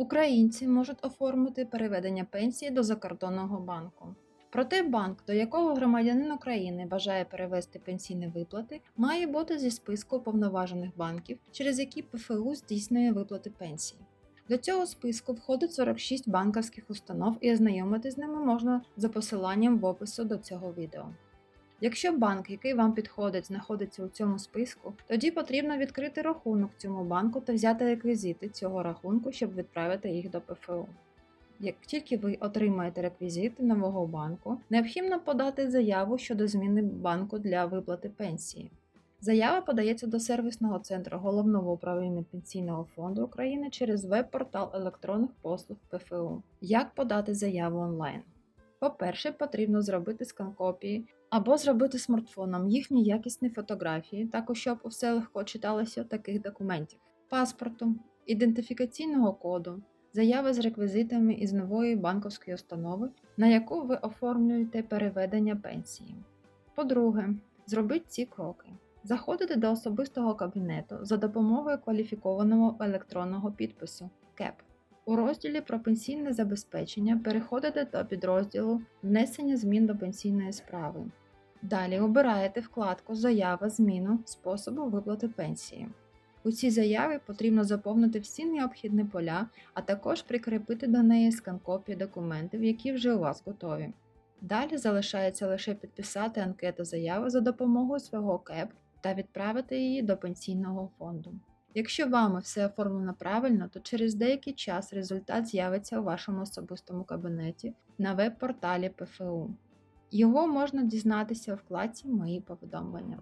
Українці можуть оформити переведення пенсії до закордонного банку. Проте банк, до якого громадянин України бажає перевести пенсійні виплати, має бути зі списку уповноважених банків, через які ПФУ здійснює виплати пенсії. До цього списку входить 46 банківських установ і ознайомитись з ними можна за посиланням в опису до цього відео. Якщо банк, який вам підходить, знаходиться у цьому списку, тоді потрібно відкрити рахунок цьому банку та взяти реквізити цього рахунку, щоб відправити їх до ПФУ. Як тільки ви отримаєте реквізити нового банку, необхідно подати заяву щодо зміни банку для виплати пенсії. Заява подається до сервісного центру Головного управління Пенсійного фонду України через веб-портал електронних послуг ПФУ. Як подати заяву онлайн? По-перше, потрібно зробити скан копії або зробити смартфоном їхні якісні фотографії, також щоб усе легко читалося таких документів: паспорту, ідентифікаційного коду, заяви з реквізитами із нової банківської установи, на яку ви оформлюєте переведення пенсії. По-друге, зробіть ці кроки. Заходите до особистого кабінету за допомогою кваліфікованого електронного підпису КЕП. У розділі про пенсійне забезпечення переходите до підрозділу Внесення змін до пенсійної справи. Далі обираєте вкладку Заява зміну способу виплати пенсії. У цій заяві потрібно заповнити всі необхідні поля, а також прикріпити до неї скан-копії документів, які вже у вас готові. Далі залишається лише підписати анкету заяви за допомогою свого КЕП та відправити її до пенсійного фонду. Якщо вами все оформлено правильно, то через деякий час результат з'явиться у вашому особистому кабінеті на веб-порталі ПФУ. Його можна дізнатися у вкладці Мої повідомлення.